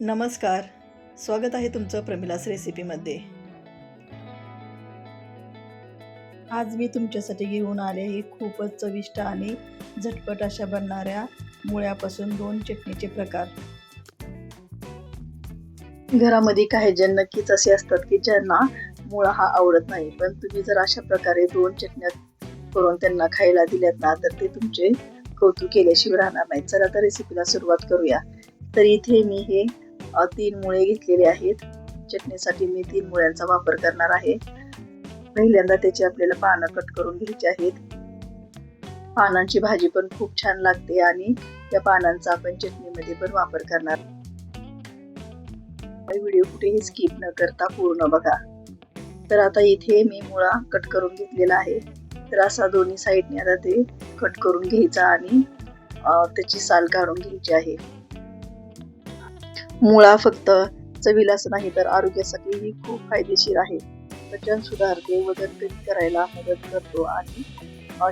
नमस्कार. स्वागत आहे तुमचं प्रमिलास रेसिपीमध्ये. आज मी तुमच्यासाठी घेऊन आले हे खूपच चविष्ट आणि झटपट अशा बनणाऱ्या मुळ्यापासून दोन चटणीचे प्रकार. घरामध्ये काही जण नक्कीच असे असतात की ज्यांना मुळा हा आवडत नाही पण तुम्ही जर अशा प्रकारे दोन चटण्या करून त्यांना खायला दिल्यात ना तर ते तुमचे कौतुक केल्याशिवाय राहणार नाही चला तर रेसिपीला सुरुवात करूया. तर इथे मी हे तीन मुळे घेतलेले आहेत. चटणीसाठी मी तीन मुळ्यांचा वापर करणार आहे. पहिल्यांदा त्याची आपल्याला पानं कट करून घ्यायची आहेत. पानांची भाजी पण खूप छान लागते आणि त्या पानांचा आपण चटणीमध्ये पण वापर करणार. व्हिडिओ कुठेही स्किप न करता पूर्ण बघा. तर आता इथे मी मुळा कट करून घेतलेला आहे. तर असा दोन्ही साईडने आता ते कट करून घ्यायचा आणि त्याची साल काढून घ्यायची आहे. मुळा फक्त चवीलाच नाही तर आरोग्यासाठीही खूप फायदेशीर आहे. पचन सुधारते वजन कमी करायला मदत करतो आणि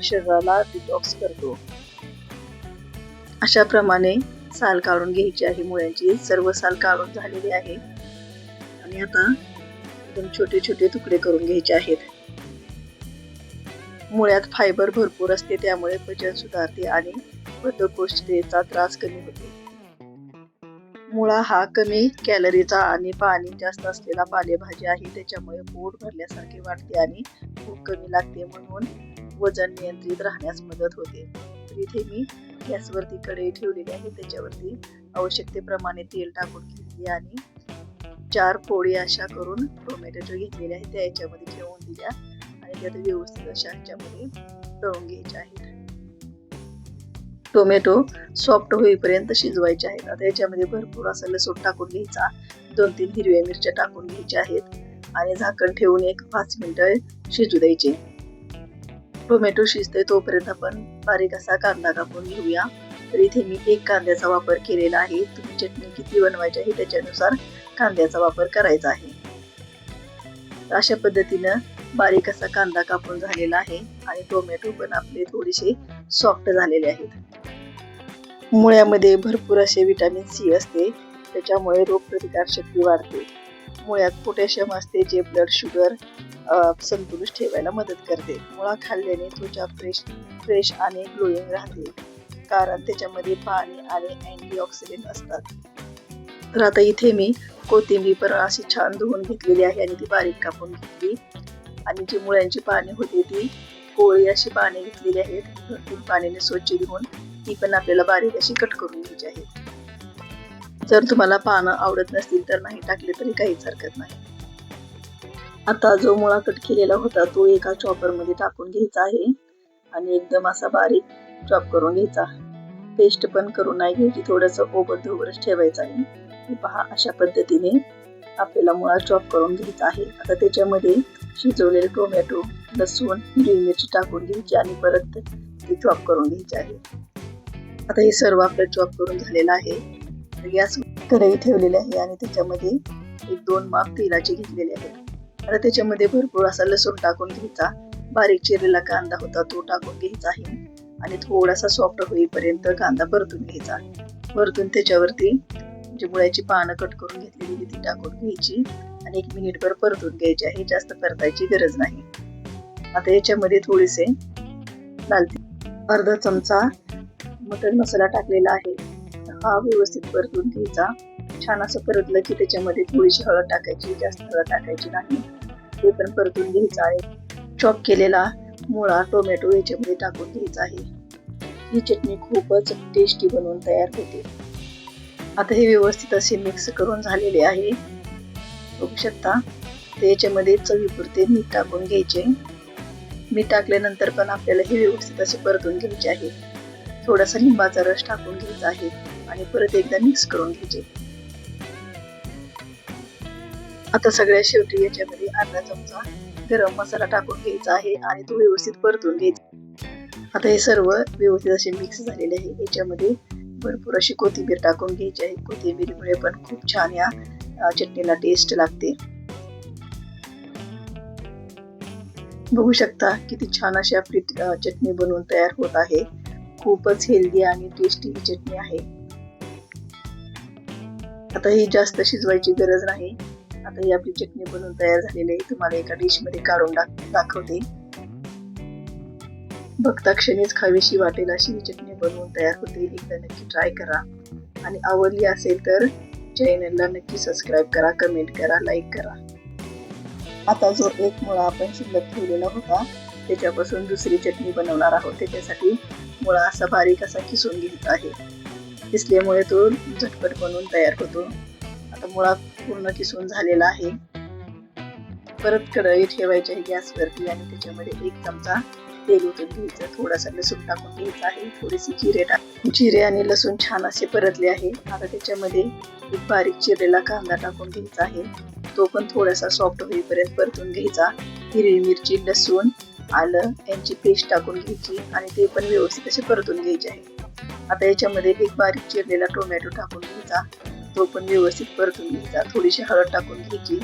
शरीराला डिटॉक्स करतो. अशा प्रमाणे साल काढून घ्यायची आहे मुळ्यांची सर्व साल काढून झालेली आहे. आणि आता एकदम छोटे छोटे तुकडे करून घ्यायचे आहेत. मुळ्यात फायबर भरपूर असते त्यामुळे पचन सुधारते आणि बद्धकोष्ठतेचा त्रास कमी होतो. मुळा हा कमी कॅलरीचा आणि पाणी जास्त असलेला पालेभाजी आहे. त्याच्यामुळे पोट भरल्यासारखे वाटते आणि भूक कमी लागते म्हणून वजन नियंत्रित राहण्यास मदत होते. इथे मी गॅसवरती कढई ठेवलेली आहे. त्याच्यावरती आवश्यकतेप्रमाणे तेल टाकून घेतली आणि चार पोळी अशा करून टोमॅटोच्या घेतलेल्या आहेत त्या याच्यामध्ये ठेवून दिल्या आणि त्यात व्यवस्थित अशा ह्याच्यामध्ये तळून घ्यायच्या आहेत. टोमॅटो सॉफ्ट होईपर्यंत शिजवायचे आहेत. आता याच्यामध्ये भरपूर असा लसूण टाकून घ्यायचा. दोन तीन हिरव्या मिरच्या टाकून घ्यायच्या आहेत. आणि झाकण ठेवून एक पाच मिनिटं शिजू द्यायचे. टोमॅटो शिजते तोपर्यंत आपण बारीक असा कांदा कापून घेऊया. तर इथे मी एक कांद्याचा वापर केलेला आहे. तुम्ही चटणी किती बनवायची आहे त्याच्यानुसार कांद्याचा वापर करायचा आहे. अशा पद्धतीनं बारीक असा कांदा कापून झालेला आहे. आणि टोमॅटो पण आपले थोडेसे सॉफ्ट झालेले आहेत. मुळ्यामध्ये भरपूर असे विटॅमिन सी असते त्याच्यामुळे रोगप्रतिकार शक्ती वाढते. मुळ्यात पोटॅशियम असते जे ब्लड शुगर संतुलित ठेवायला मदत करते. मुळा खाल्ल्याने त्वचा फ्रेश फ्रेश आणि ग्लोईंग राहते. कारण त्याच्यामध्ये पाणी आणि अँटीऑक्सिडेंट असतात. तर आता इथे मी कोथिंबीर पण अशी छान धुवून घेतलेली आहे आणि ती बारीक कापून घेतली. आणि जी मुळ्यांची पाने होती ती कोळी अशी पाने घेतलेली आहेत. पाण्याने स्वच्छ धुवून ती पण आपल्याला बारीक अशी कट करून घ्यायची आहे. जर तुम्हाला पानं आवडत नसतील तर नाही टाकले तरी काहीच हरकत नाही. आता जो मुळा कट केलेला होता तो एका चॉपरमध्ये टाकून घ्यायचा आहे आणि एकदम असा बारीक चॉप करून घ्यायचा. पेस्ट पण करून नाही घ्यायची थोडस ओबर धोबरच ठेवायचं आहे. पहा अशा पद्धतीने आपल्याला मुळा चॉप करून घ्यायचा आहे. आता त्याच्यामध्ये शिजवलेले टोमॅटो लसूण हिरवी मिरची टाकून घ्यायची आणि परत ते चॉप करून घ्यायचे आहे. आता हे सर्व आपलं चॉप करून झालेलं आहे. गॅस कढई ठेवलेली आहे आणि त्याच्यामध्ये एक दोन माप तेलाचे घेतलेले आहे आता त्याच्यामध्ये भरपूर असा लसूण टाकून घ्यायचा. बारीक चिरलेला कांदा होता तो टाकून घ्यायचा आहे. आणि थोडासा सॉफ्ट होईपर्यंत कांदा परतून घ्यायचा. परतून त्याच्यावरती जी मुळ्याची पानं कट करून घेतलेली ती टाकून घ्यायची. आणि एक मिनिटभर परतून घ्यायची आहे. जास्त परतायची गरज नाही. आता याच्यामध्ये थोडेसे लाल अर्धा चमचा मटन मसाला टाकलेला आहे. हा व्यवस्थित परतून घ्यायचा. छान असं परतलं की त्याच्यामध्ये थोडीशी हळद टाकायची जास्त हळद टाकायची नाही. ते पण परतून घ्यायचं आहे. चॉप केलेला मुळा टोमॅटो याच्यामध्ये टाकून घ्यायचा आहे. ही चटणी खूपच टेस्टी बनवून तयार होते. आता हे व्यवस्थित असे मिक्स करून झालेले आहे. बघू शकता. ते याच्यामध्ये चवीपुरते मीठ टाकून घ्यायचे. मीठ टाकल्यानंतर पण आपल्याला हे व्यवस्थित असे परतून घ्यायचे आहे. थोडासा लिंबाचा रस टाकून घ्यायचा आहे आणि परत एकदा मिक्स करून घ्यायचे आता सगळ्या शेवटी याच्यामध्ये अर्धा चमचा गरम मसाला टाकून घ्यायचा आहे आणि तो व्यवस्थित परतून घ्यायचा आता हे सर्व व्यवस्थित असे मिक्स झालेले आहे. याच्यामध्ये भरपूर अशी कोथिंबीर टाकून घ्यायची आहे. कोथिंबीरमुळे पण खूप छान या चटणीला टेस्ट लागते. बघू शकता किती छान अशी आपली चटणी बनवून तयार होत आहे. खूपच हेल्दी आणि टेस्टी ही चटणी आहे. आता ही जास्त शिजवायची गरज नाही. आता ही आपली चटणी बनवून तयार झालेली आहे. तुम्हाला एका डिशमध्ये काढून दाखवते. बघता क्षणीच खावीशी वाटेल अशी ही चटणी बनवून तयार होते. एकदा नक्की ट्राय करा. आणि आवडली असेल तर चॅनलला नक्की सबस्क्राईब करा कमेंट करा लाईक करा. आता जो एक मुळा आपण शिल्लक ठेवलेला होता त्याच्यापासून दुसरी चटणी बनवणार आहोत. त्याच्यासाठी मुळा असा बारीक असा किसून घेत आहे. किसल्यामुळे तो झटपट बनवून तयार होतो. आता मुळा पूर्ण किसून झालेला आहे. परत कढई ठेवायची आहे गॅसवरती आणि त्याच्यामध्ये एक चमचा तेल ओतून घ्यायचं. थोडासा लसूण टाकून घ्यायचा आहे. थोडेसे जिरे टाक जिरे आणि लसूण छान असे परतले आहे. आता त्याच्यामध्ये एक बारीक चिरलेला कांदा टाकून घ्यायचा आहे. तो पण थोडासा सॉफ्ट होईपर्यंत परतून घ्यायचा. हिरवी मिरची लसूण आलं यांची पेस्ट टाकून घ्यायची आणि ते पण व्यवस्थित असे परतून घ्यायचे आहे. आता याच्यामध्ये एक बारीक चिरलेला टोमॅटो टाकून घ्यायचा. तो पण व्यवस्थित परतून घ्यायचा. थोडीशी हळद टाकून घ्यायची.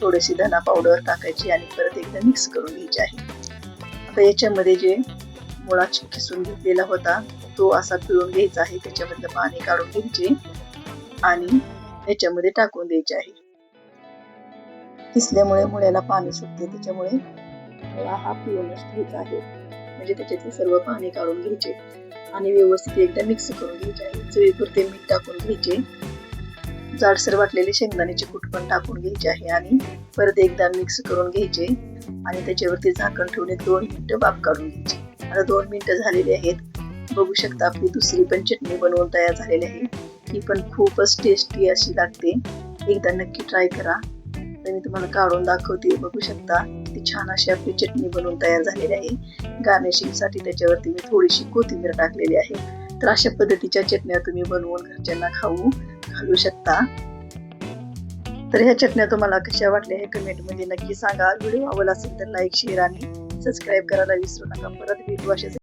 थोडीशी धना पावडर टाकायची आणि परत एकदा मिक्स करून घ्यायची आहे. आता याच्यामध्ये जे मुळाची खिसून घेतलेला होता तो असा पिळून घ्यायचा आहे. त्याच्यामधलं पाणी काढून घ्यायचे आणि याच्यामध्ये टाकून द्यायचे आहे. किसल्यामुळे मुळ्याला पाणी सुटते. त्याच्यामुळे मला हा पिळूनच घ्यायचा आहे म्हणजे त्याच्यातले सर्व पाणी काढून घ्यायचे आणि व्यवस्थित एकदा मिक्स करून घ्यायचे आहे चवीपुरते मीठ टाकून घ्यायचे. जाडसर वाटलेले शेंगदाण्याचे कूट पण टाकून घ्यायचे आहे आणि परत एकदा मिक्स करून घ्यायचे आणि त्याच्यावरती झाकण ठेवून दोन मिनिटं बाप काढून घ्यायची. आता दोन मिनिटं झालेली आहेत. बघू शकता आपली दुसरी पण चटणी बनवून तयार झालेली आहे. ती पण खूपच टेस्टी अशी लागते. एकदा नक्की ट्राय करा. तर मी तुम्हाला काढून दाखवते. बघू शकता. छान अशी आपली चटणी बनवून तयार झालेली आहे. गार्निशिंगसाठी त्याच्यावरती मी थोडीशी कोथिंबीर टाकलेली आहे. तर अशा पद्धतीच्या चटण्या तुम्ही बनवून घरच्यांना खाऊ घालू शकता. तर ह्या चटण्या तुम्हाला कशा वाटल्या हे कमेंटमध्ये नक्की सांगा. व्हिडिओ आवडला असेल तर लाईक शेअर आणि सबस्क्राईब करायला विसरू नका. परत भेटू अशाच